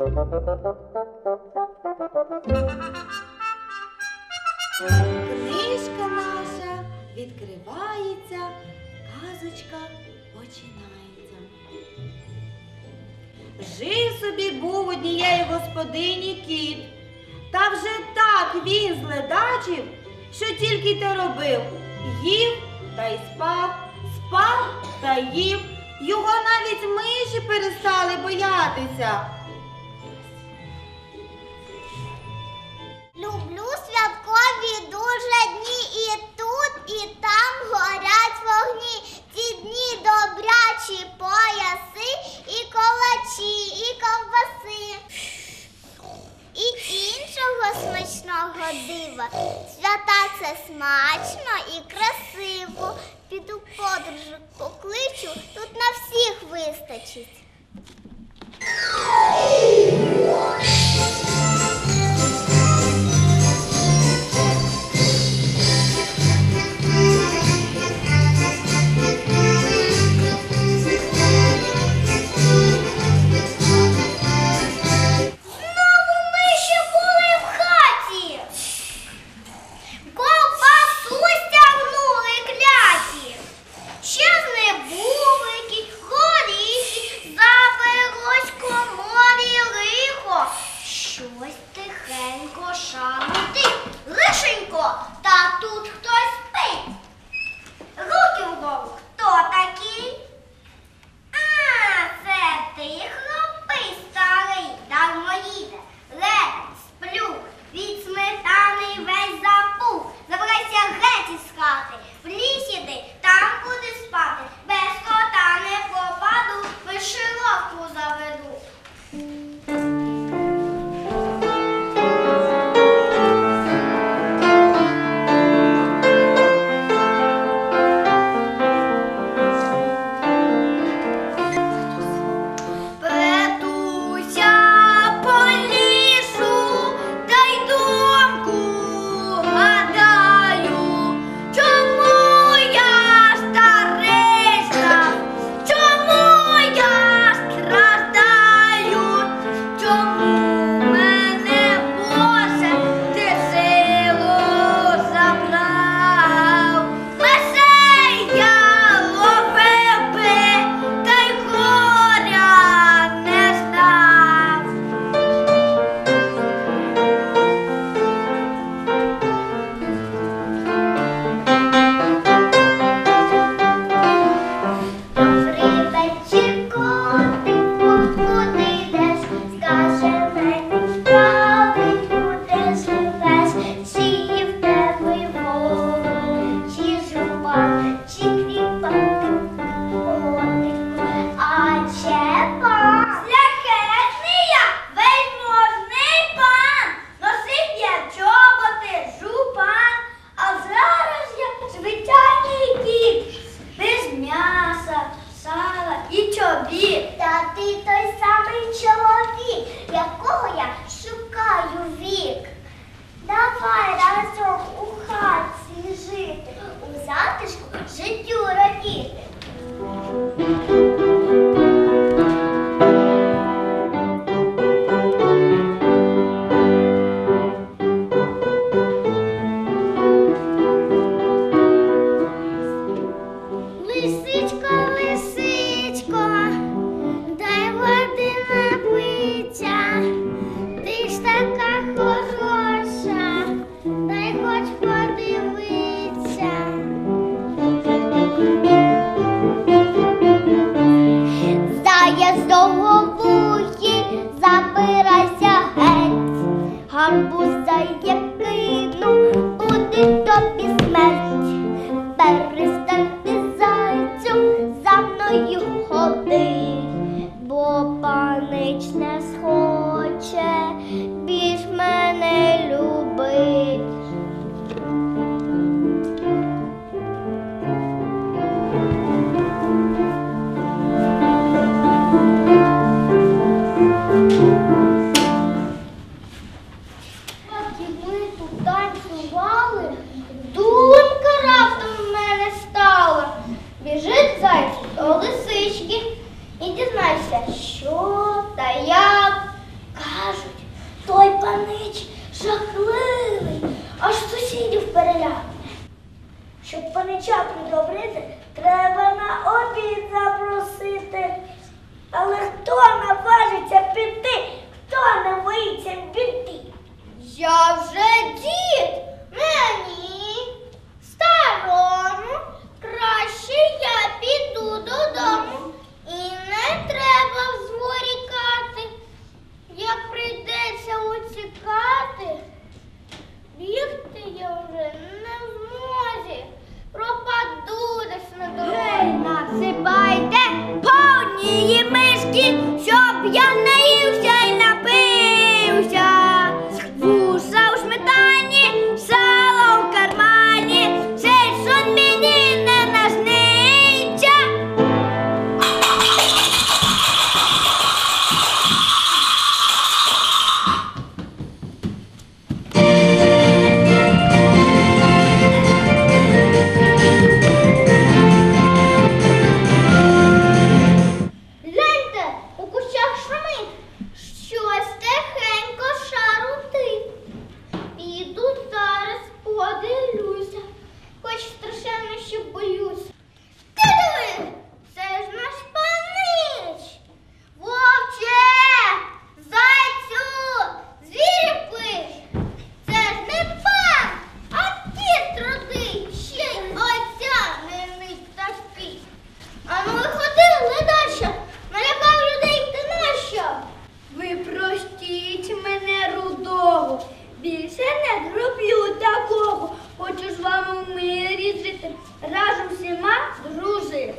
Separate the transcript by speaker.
Speaker 1: Книжка наша відкривається, казочка починається. Жив собі був однієї господині кіт, та вже так він зледачив, що тільки те робив. Їв та й спав, спав та їв. Його навіть миші перестали боятися.
Speaker 2: Дуже дні і тут, і там горять вогні. Ці дні добрячі пояси, і колачі, і ковбаси. І іншого смачного дива. Свята це смачно і щось тихенько шарить. якого я шукаю вік. Давай разом у хатці жити, у затишку життю радіти.
Speaker 3: і ми тут танцювали, думка раптом в мене стала. Біжить зайчик до лисички і дізнайся, що та я. Do. не такого, хочу з вами в мирі жити, разом всіма дружи.